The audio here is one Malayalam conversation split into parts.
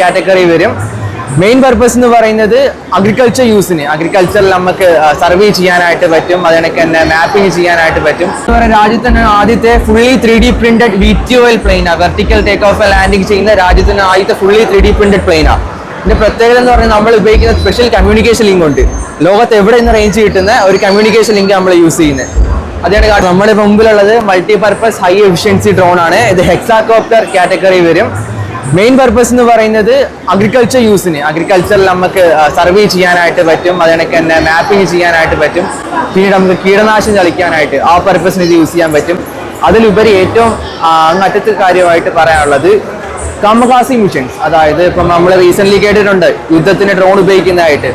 കാറ്റഗറി വരും. മെയിൻ പർപ്പസ് എന്ന് പറയുന്നത് അഗ്രികൾച്ചർ യൂസിന് അഗ്രികൾച്ചറിൽ നമുക്ക് സർവേ ചെയ്യാനായിട്ട് പറ്റും. അതിനൊക്കെ തന്നെ മാപ്പിംഗ് ചെയ്യാനായിട്ട് പറ്റും. രാജ്യത്ത് തന്നെ ആദ്യത്തെ fully three D printed V T O L plane vertical take off landing ചെയ്യുന്ന രാജ്യത്തിന് ആദ്യത്തെ ഫുള്ളി ത്രീ ഡി പ്രിന്റഡ് പ്ലെയിനാണ് ഇതിന്റെ പ്രത്യേകത എന്ന് പറഞ്ഞാൽ നമ്മൾ ഉപയോഗിക്കുന്ന സ്പെഷ്യൽ കമ്മ്യൂണിക്കേഷൻ ലിങ്ക് ഉണ്ട്. ലോകത്ത് എവിടെ നിന്ന് റേഞ്ച് കിട്ടുന്ന ഒരു കമ്മ്യൂണിക്കേഷൻ ലിങ്ക് നമ്മൾ യൂസ് ചെയ്യുന്നത്. അതാണ് കാരണം നമ്മുടെ മുമ്പിലുള്ളത് multi purpose high efficiency drone ആണ്. ഇത് ഹെക്സാകോപ്റ്റർ കാറ്റഗറി വരും. മെയിൻ പർപ്പസ് എന്ന് പറയുന്നത് അഗ്രികൾച്ചർ യൂസിന് അഗ്രികൾച്ചറിൽ നമുക്ക് സർവേ ചെയ്യാനായിട്ട് പറ്റും. അതിനൊക്കെ തന്നെ മാപ്പിംഗ് ചെയ്യാനായിട്ട് പറ്റും. പിന്നീട് നമുക്ക് കീടനാശിനി തളിക്കാനായിട്ട് ആ പർപ്പസിന് ഇത് യൂസ് ചെയ്യാൻ പറ്റും. അതിലുപരി ഏറ്റവും അങ്ങറ്റത്തെ കാര്യമായിട്ട് പറയാനുള്ളത് കമകാസി മിഷൻസ് അതായത് ഇപ്പം നമ്മൾ റീസെന്റ്ലി കേട്ടിട്ടുണ്ട് യുദ്ധത്തിന് ഡ്രോൺ ഉപയോഗിക്കുന്നതായിട്ട്.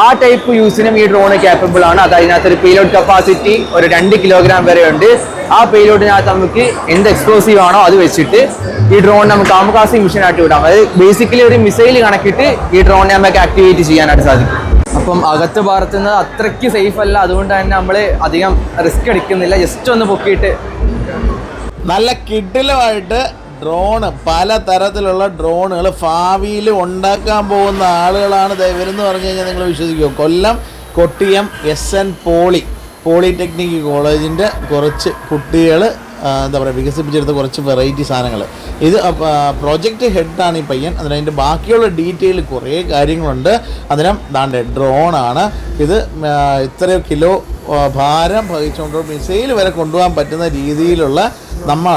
ആ ടൈപ്പ് യൂസിനും ഈ ഡ്രോൺ ക്യാപ്പബിൾ ആണ്. അത് അതിനകത്ത് ഒരു പേലോഡ് കപ്പാസിറ്റി ഒരു രണ്ട് കിലോഗ്രാം വരെ ഉണ്ട്. ആ പേലോഡിനകത്ത് നമുക്ക് എന്ത് എക്സ്പ്ലോസീവ് ആണോ അത് വെച്ചിട്ട് ഈ ഡ്രോൺ നമുക്ക് കാമകാസി മിഷൻ ആയിട്ട് വിടാം. അതായത് ബേസിക്കലി ഒരു മിസൈൽ കണക്കിട്ട് ഈ ഡ്രോണിനെ നമുക്ക് ആക്ടിവേറ്റ് ചെയ്യാനായിട്ട് സാധിക്കും. അപ്പം അകത്ത് പാർത്തുന്നത് അത്രയ്ക്ക് സേഫ് അല്ല. അതുകൊണ്ട് തന്നെ നമ്മൾ അധികം റിസ്ക് എടുക്കുന്നില്ല. ജസ്റ്റ് ഒന്ന് പൊക്കിയിട്ട് നല്ല കിഡിലുമായിട്ട് ഡ്രോണ് പല തരത്തിലുള്ള ഡ്രോണുകൾ ഭാവിയിൽ ഉണ്ടാക്കാൻ പോകുന്ന ആളുകളാണ് ഇവരെന്ന് പറഞ്ഞു കഴിഞ്ഞാൽ നിങ്ങൾ വിശ്വസിക്കുമോ Kollam Kottiyam S N poly polytechnic കോളേജിന്റെ കുറച്ച് കുട്ടികൾ എന്താ പറയുക വികസിപ്പിച്ചെടുത്ത കുറച്ച് വെറൈറ്റി സാധനങ്ങൾ ഇത് പ്രോജക്റ്റ് ഹെഡാണ് ഈ പയ്യൻ. അതിന് അതിന്റെ ബാക്കിയുള്ള ഡീറ്റെയിൽ കുറേ കാര്യങ്ങളുണ്ട്. അതിനും ദാണ്ട് ഡ്രോണാണ്. ഇത് ഇത്ര കിലോ ഭാരം വഹിച്ചുകൊണ്ട് മിസൈൽ വരെ കൊണ്ടുപോകാൻ പറ്റുന്ന രീതിയിലുള്ള നമ്മൾ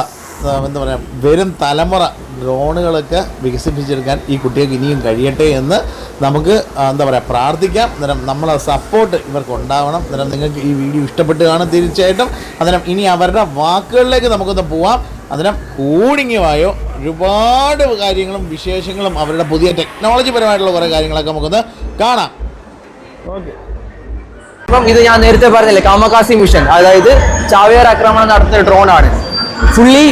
എന്താ പറയുക വരും തലമുറ ഡ്രോണുകളൊക്കെ വികസിപ്പിച്ചെടുക്കാൻ ഈ കുട്ടികൾക്ക് ഇനിയും കഴിയട്ടെ എന്ന് നമുക്ക് എന്താ പറയുക പ്രാർത്ഥിക്കാം. അന്നേരം നമ്മളെ സപ്പോർട്ട് ഇവർക്ക് ഉണ്ടാവണം അന്നേരം നിങ്ങൾക്ക് ഈ വീഡിയോ ഇഷ്ടപ്പെട്ട് കാണും തീർച്ചയായിട്ടും. അന്നേരം ഇനി അവരുടെ വാക്കുകളിലേക്ക് നമുക്കൊന്ന് പോവാം. അന്നേരം കൂടിങ്ങുമായോ ഒരുപാട് കാര്യങ്ങളും വിശേഷങ്ങളും അവരുടെ പുതിയ ടെക്നോളജി പരമായിട്ടുള്ള കുറേ കാര്യങ്ങളൊക്കെ നമുക്കൊന്ന് കാണാം. ഓക്കെ. അപ്പം ഇത് ഞാൻ നേരത്തെ പറഞ്ഞില്ലേ കാമകാസി മിഷൻ അതായത് ചാവേർ ആക്രമണം നടത്തുന്ന ഡ്രോൺ ആണ്. ഫുള്ളി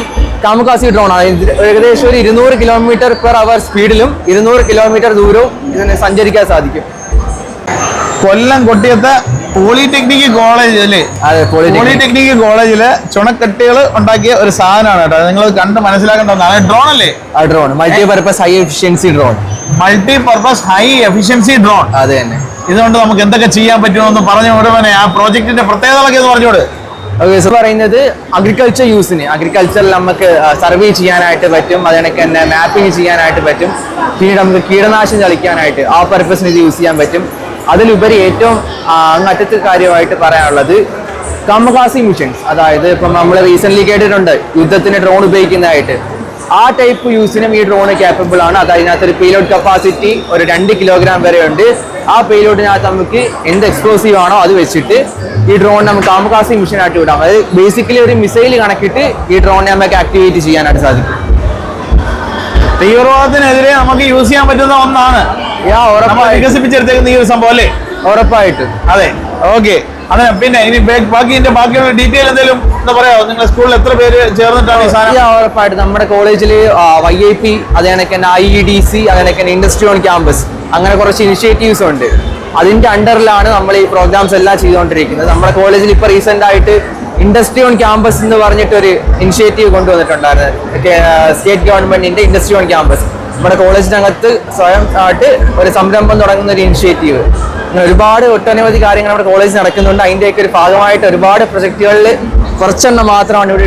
കാമകാസി ഡ്രോൺ ആണ്. ഏകദേശം ഒരു ഇരുന്നൂറ് കിലോമീറ്റർ പെർ അവർ സ്പീഡിലും ഇരുന്നൂറ് കിലോമീറ്റർ ദൂരവും ഇതിന് സഞ്ചരിക്കാൻ സാധിക്കും. കൊല്ലം കൊട്ടിയത്തെ പോളിടെക്നിക് കോളേജ് അല്ലേ അതെ പോളിടെക്നിക്. കോളേജിൽ ചുണക്കെട്ടികൾ ഉണ്ടാക്കിയ ഒരു സാധനമാണ് കേട്ടോ. നിങ്ങൾ കണ്ട് മനസ്സിലാക്കേണ്ട ഒന്നാണ് ഡ്രോൺ അല്ലേ? ആ drone multi purpose high efficiency drone multi purpose high efficiency drone അതെ തന്നെ. ഇതുകൊണ്ട് നമുക്ക് എന്തൊക്കെ ചെയ്യാൻ പറ്റുമെന്ന് പറഞ്ഞു ഉടനെ ആ പ്രോജക്റ്റിന്റെ പ്രത്യേകതകളൊക്കെ ഒന്ന് so പറയുന്നത് അഗ്രികൾച്ചർ യൂസിന് അഗ്രികൾച്ചറിൽ നമുക്ക് സർവേ ചെയ്യാനായിട്ട് പറ്റും. അതിനൊക്കെ തന്നെ മാപ്പിംഗ് ചെയ്യാനായിട്ട് പറ്റും. പിന്നീട് നമുക്ക് കീടനാശിനി തളിക്കാനായിട്ട് ആ പർപ്പസിന് ഇത് യൂസ് ചെയ്യാൻ പറ്റും. അതിലുപരി ഏറ്റവും അങ്ങറ്റത്തെ കാര്യമായിട്ട് പറയാനുള്ളത് കമകാസി മിഷൻസ് അതായത് ഇപ്പം നമ്മൾ റീസെന്റ്ലി കേട്ടിട്ടുണ്ട് യുദ്ധത്തിന് ഡ്രോൺ ഉപയോഗിക്കുന്നതായിട്ട്. ആ ടൈപ്പ് യൂസിനും ഈ ഡ്രോൺ ക്യാപ്പബിൾ ആണ്. അത് അതിനകത്തൊരു പേലോഡ് കപ്പാസിറ്റി ഒരു രണ്ട് കിലോഗ്രാം വരെ ഉണ്ട് ആ പേലോഡിനകത്ത് നമുക്ക് എന്ത് എക്സ്പ്ലോസീവ് ആണോ അത് വെച്ചിട്ട് ഈ ഡ്രോൺ നമുക്ക് കാമകാസി മിഷൻ ആയിട്ട് വിടാം. അതായത് ബേസിക്കലി ഒരു മിസൈൽ കണക്കിട്ട് ഈ ഡ്രോണിനെ നമുക്ക് ആക്ടിവേറ്റ് ചെയ്യാനായിട്ട് സാധിക്കും. തീവ്രവാദത്തിനെതിരെ നമുക്ക് യൂസ് ചെയ്യാൻ പറ്റുന്ന ഒന്നാണ്. വികസിപ്പിച്ചെടുത്തേക്കുന്ന ഈ ഒരു സംഭവം അല്ലേ ഉറപ്പായിട്ടും. അതെ. ഓക്കെ അതെ പിന്നെ ഇനി ബാക്കി ഇതിന്റെ ബാക്കിയുള്ള ഡീറ്റെയിൽ എന്തെങ്കിലും എന്താ പറയാ നിങ്ങളുടെ സ്കൂളിൽ എത്ര പേര് ചേർന്നിട്ടാണ് സാധനം? ഉറപ്പായിട്ടും. നമ്മുടെ കോളേജിൽ വൈ ഐ പി അതേണക്കെ ഐ ഇ ഡി സി അതേണക്കെ ഇൻഡസ്ട്രി ഓൺ ക്യാമ്പസ് അങ്ങനെ കുറച്ച് ഇനിഷ്യേറ്റീവ്സ് ഉണ്ട്. അതിന്റെ അണ്ടറിലാണ് നമ്മൾ ഈ പ്രോഗ്രാംസ് എല്ലാം ചെയ്തുകൊണ്ടിരിക്കുന്നത്. നമ്മുടെ കോളേജിൽ ഇപ്പൊ റീസെന്റ് ആയിട്ട് ഇൻഡസ്ട്രി ഓൺ ക്യാമ്പസ് എന്ന് പറഞ്ഞിട്ട് ഒരു ഇനിഷ്യേറ്റീവ് കൊണ്ടുവന്നിട്ടുണ്ടായിരുന്നു സ്റ്റേറ്റ് ഗവൺമെന്റിന്റെ ഇൻഡസ്ട്രി ഓൺ ക്യാമ്പസ് നമ്മുടെ കോളേജിനകത്ത് സ്വയം ആയിട്ട് ഒരു സംരംഭം തുടങ്ങുന്ന ഒരു ഇനിഷ്യേറ്റീവ് അങ്ങനെ ഒരുപാട് ഒട്ടനവധി കാര്യങ്ങൾ നമ്മുടെ കോളേജിൽ നടക്കുന്നുണ്ട്. അതിന്റെയൊക്കെ ഒരു ഭാഗമായിട്ട് ഒരുപാട് പ്രൊജക്ടുകളിൽ കുറച്ചെണ്ണം മാത്രമാണ് ഇവിടെ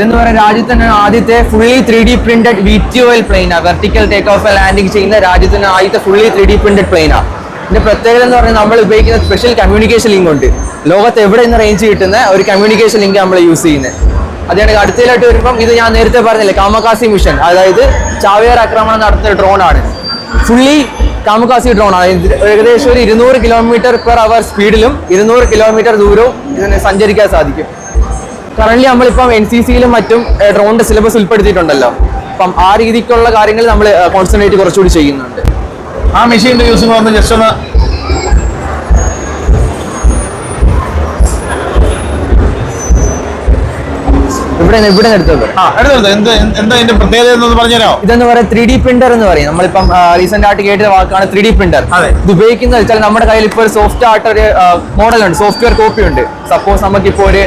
ഇതെന്ന് പറയുന്ന തന്നെ ആദ്യത്തെ fully three D printed V T O L പ്ലെയിനാ vertical take off landing ചെയ്യുന്ന രാജ്യത്തിന് ആദ്യത്തെ ഫുള്ളി ത്രീ ഡി പ്രിന്റഡ് പ്ലെയിനാ ഇതിന്റെ പ്രത്യേകത എന്ന് പറയുന്നത് നമ്മൾ ഉപയോഗിക്കുന്ന സ്പെഷ്യൽ കമ്മ്യൂണിക്കേഷൻ ലിങ്ക് ഉണ്ട്. ലോകത്ത് എവിടെ നിന്ന് റേഞ്ച് കിട്ടുന്ന ഒരു കമ്മ്യൂണിക്കേഷൻ ലിങ്ക് നമ്മൾ യൂസ് ചെയ്യുന്നത് അതാണ് അടുത്തതിലായിട്ട് വരുമ്പം ഇത് ഞാൻ നേരത്തെ പറഞ്ഞില്ലേ കാമകാസി മിഷൻ അതായത് ചാവേർ ആക്രമണം നടത്തുന്ന ഡ്രോൺ ആണ്. ഫുള്ളി കാമകാസി ഡ്രോൺ ആണ്. ഏകദേശം ഒരു ഇരുന്നൂറ് കിലോമീറ്റർ പെർ അവർ സ്പീഡിലും ഇരുന്നൂറ് കിലോമീറ്റർ ദൂരവും ഇതിനെ സഞ്ചരിക്കാൻ സാധിക്കും. കറന്റ് നമ്മളിപ്പം എൻ സി സിയിലും മറ്റും ഡ്രോണിന്റെ സിലബസ് ഉൾപ്പെടുത്തിയിട്ടുണ്ടല്ലോ. അപ്പം ആ രീതിക്കുള്ള കാര്യങ്ങൾ നമ്മൾ കോൺസെൻട്രേറ്റ് കുറച്ചുകൂടി ചെയ്യുന്നുണ്ട്. ആ മെഷീന്റെ യൂസ് ഒന്ന് ജസ്റ്റ് ഒന്ന് ഇവിടെ എടുത്തത് പ്രത്യേകത ഇതെന്ന് പറയാം ത്രീ ഡി പ്രിന്റർ എന്ന് പറയും. നമ്മളിപ്പം റീസെന്റ് ആയിട്ട് കേട്ട വാക്കാണ് ത്രീ ഡി പ്രിന്റർ. ഇത് ഉപയോഗിക്കുന്നത് വെച്ചാൽ നമ്മുടെ കയ്യിൽ ഇപ്പോൾ ഒരു സോഫ്റ്റ് ആയിട്ട് ഒരു മോഡൽ ഉണ്ട്. സോഫ്റ്റ്വെയർ കോപ്പി ഉണ്ട്. സപ്പോസ് നമുക്കിപ്പോ ഒരു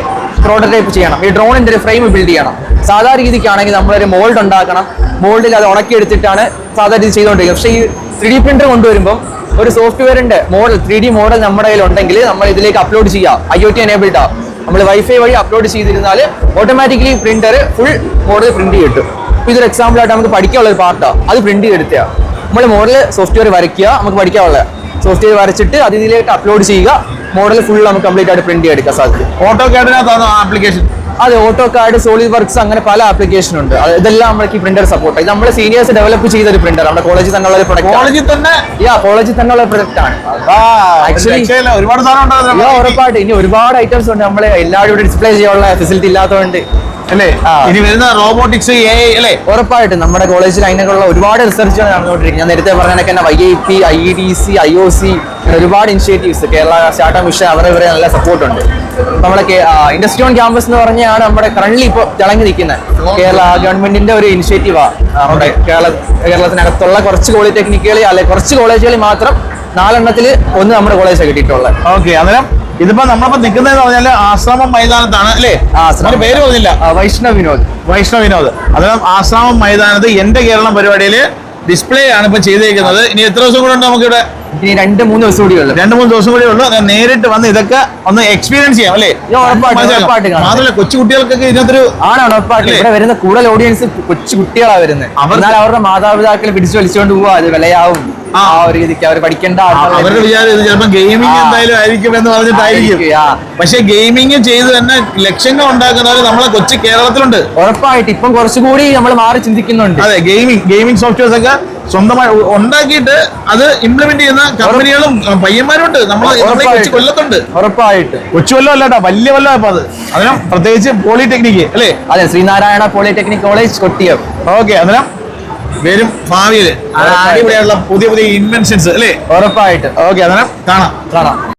പ്രോട്ടോടൈപ്പ് ചെയ്യണം. ഈ ഡ്രോണിന്റെ ഒരു ഫ്രെയിം ബിൽഡ് ചെയ്യണം. സാധാരണ രീതിക്കാണെങ്കിൽ നമ്മളൊരു മോൾഡ് ഉണ്ടാക്കണം. മോൾഡിൽ അത് ഉണക്കിയെടുത്തിട്ടാണ് സാധാരണ രീതി ചെയ്തുകൊണ്ടിരിക്കുന്നത്. പക്ഷേ ഈ ത്രീ ഡി പ്രിന്റർ കൊണ്ടുവരുമ്പോൾ ഒരു സോഫ്റ്റ്വെയറിന്റെ മോഡൽ ത്രീ ഡി മോഡൽ നമ്മുടെ കയ്യിൽ ഉണ്ടെങ്കിൽ നമ്മൾ ഇതിലേക്ക് അപ്ലോഡ് ചെയ്യാം. ഐ ഒ ടി എനേബിൾഡ് ആവും നമ്മൾ വൈഫൈ വഴി upload ചെയ്തിരുന്നാൽ automatically printer full model print കിട്ടും ഇതൊരു എക്സാമ്പിൾ ആയിട്ട് നമുക്ക് പഠിക്കാനുള്ള ഒരു പാർട്ടാണ് അത് പ്രിന്റ് ചെയ്തെടുത്തുക നമ്മൾ മോഡൽ സോഫ്റ്റ്വെയർ വരയ്ക്കുക നമുക്ക് പഠിക്കാനുള്ള സോഫ്റ്റ്വെയർ വരച്ചിട്ട് അത് ഇതിലേക്ക് അപ്ലോഡ് ചെയ്യുക. മോഡൽ ഫുൾ നമുക്ക് കംപ്ലീറ്റ് ആയിട്ട് പ്രിന്റ് എടുക്കാൻ സാധിക്കും. ഓട്ടോ കാഡിനകത്താണോ ആപ്ലിക്കേഷൻ അതെ ഓട്ടോ കാർഡ് സോളിഡ് വർക്ക്സ് അങ്ങനെ പല ആപ്ലിക്കേഷൻ ഉണ്ട്. ഇതെല്ലാം നമ്മൾക്ക് ഈ പ്രിന്റർ സപ്പോർട്ട് ഇത് നമ്മുടെ സീനിയേഴ്സ് ഡെവലപ്പ് ചെയ്ത ഒരു പ്രിന്റർ നമ്മുടെ കോളേജിൽ തന്നെയുള്ള ഒരു പ്രൊഡക്റ്റ് കോളേജിൽ തന്നെ? യാ കോളേജിൽ തന്നെയുള്ള പ്രൊഡക്റ്റ് ആണ്. ആക്ച്വലി ഒരുപാട് ഇനി ഒരുപാട് ഐറ്റംസ് ഉണ്ട്. നമ്മളെ എല്ലാവരും ഇവിടെ ഡിസ്പ്ലേ ചെയ്യാനുള്ള ഫെസിലിറ്റി ഇല്ലാത്തതുകൊണ്ട്. അല്ലേ? ഇനി വരുന്ന റോബോട്ടിക്സ് അല്ലേ? ഉറപ്പായിട്ടും നമ്മുടെ കോളേജിൽ അതിനൊക്കെയുള്ള ഒരുപാട് റിസർച്ചുകൾ നടന്നുകൊണ്ടിരിക്കുന്നത്. ഞാൻ നേരത്തെ പറഞ്ഞ തന്നെ Y I P I E D C I O C ഒരുപാട് ഇനിഷ്യേറ്റീവ്സ് കേരള സ്റ്റാർട്ടപ്പ് മിഷൻ അവരെ ഇവരെ നല്ല സപ്പോർട്ട് ഉണ്ട്. നമ്മുടെ ഇൻഡസ്ട്രി ഓൺ ക്യാമ്പസ് എന്ന് പറഞ്ഞാണ് നമ്മുടെ കറണ്ട്ലി ഇപ്പോൾ തിളങ്ങി നിൽക്കുന്നത്. കേരള ഗവൺമെന്റിന്റെ ഒരു ഇനിഷ്യേറ്റീവാണ് നമ്മുടെ കേരള കേരളത്തിനകത്തുള്ള കുറച്ച് പോളിടെക്നിക്കുകളിൽ അല്ലെ കുറച്ച് കോളേജുകളിൽ മാത്രം നാലെണ്ണത്തിൽ ഒന്ന് നമ്മുടെ കോളേജ് കിട്ടിയിട്ടുള്ളത്. ഓക്കെ അന്നേരം ഇതിപ്പോ നമ്മളിപ്പോ നിൽക്കുന്നതെന്ന് പറഞ്ഞാൽ ആശ്രമം മൈതാനത്താണ് അല്ലേ? ആശ്രമം പേര് പറഞ്ഞില്ല. വൈഷ്ണവ വിനോദ്. വൈഷ്ണവ വിനോദ്. അതായത് ആശ്രമം മൈതാനത്ത് എന്റെ കേരളം പരിപാടിയിൽ ഡിസ്പ്ലേ ആണ് ഇപ്പൊ ചെയ്തേക്കുന്നത്. ഇനി എത്ര ദിവസം കൂടെ ഉണ്ട് നമുക്കിവിടെ? ഇനി രണ്ട് മൂന്ന് ദിവസം കൂടി ഉള്ളു. രണ്ട് മൂന്ന് ദിവസം കൂടി ഉള്ളു. നേരിട്ട് വന്ന് ഇതൊക്കെ ഒന്ന് എക്സ്പീരിയൻസ് ചെയ്യാം അല്ലേ. മാത്രമല്ല കൊച്ചു കുട്ടികൾക്കൊക്കെ ഇതിനകത്തൊരു ആണ് ഉറപ്പായിട്ടും? ഇവിടെ വരുന്ന കൂടുതൽ ഓഡിയൻസ് കൊച്ചു കുട്ടികളാണ് വരുന്നത് അവരുടെ മാതാപിതാക്കൾ പിടിച്ചു വലിച്ചുകൊണ്ട് പോവാ അത് വിലയാവും. ആ ഒരു രീതിക്ക് അവർ പഠിക്കേണ്ട അവരുടെ വിചാരം ഇത് ചിലപ്പോൾ ഗെയിമിംഗ്. എന്തായാലും ആയിരിക്കും എന്ന് പറഞ്ഞിട്ടായിരിക്കും. പക്ഷെ ഗെയിമിംഗ് ചെയ്ത് തന്നെ ലക്ഷങ്ങൾ ഉണ്ടാക്കുന്നവർ നമ്മളെ കൊച്ചു കേരളത്തിലുണ്ട്. ഉറപ്പായിട്ട് ഇപ്പം കുറച്ചുകൂടി നമ്മൾ മാറി ചിന്തിക്കുന്നുണ്ട്. അതെ ഗെയിമിംഗ് ഗെയിമിംഗ് സോഫ്റ്റ്വെയർസ് ഒക്കെ സ്വന്തമായി ഉണ്ടാക്കിയിട്ട് അത് ഇംപ്ലിമെന്റ് ചെയ്യുന്ന കമ്പനികളും അഹ് പയ്യന്മാരും ഉണ്ട് നമ്മൾ കൊച്ചു. കൊല്ലത്തുണ്ട്. ഉറപ്പായിട്ട്. കൊച്ചു കൊല്ലം അല്ലാട്ടാ വലിയ കൊല്ലം അപ്പൊ അത്. അതിനും പ്രത്യേകിച്ച് പോളിടെക്നിക്ക് അല്ലേ? അതെ Sreenarayana polytechnic college Kottiyam. Okay അതിനും വരും ഭാവിയിൽ. അടിപൊളിയായിട്ടുള്ള പുതിയ പുതിയ ഇൻവെൻഷൻസ് അല്ലേ? ഉറപ്പായിട്ട്. ഓക്കെ അതാണ് കാണാം. കാണാം.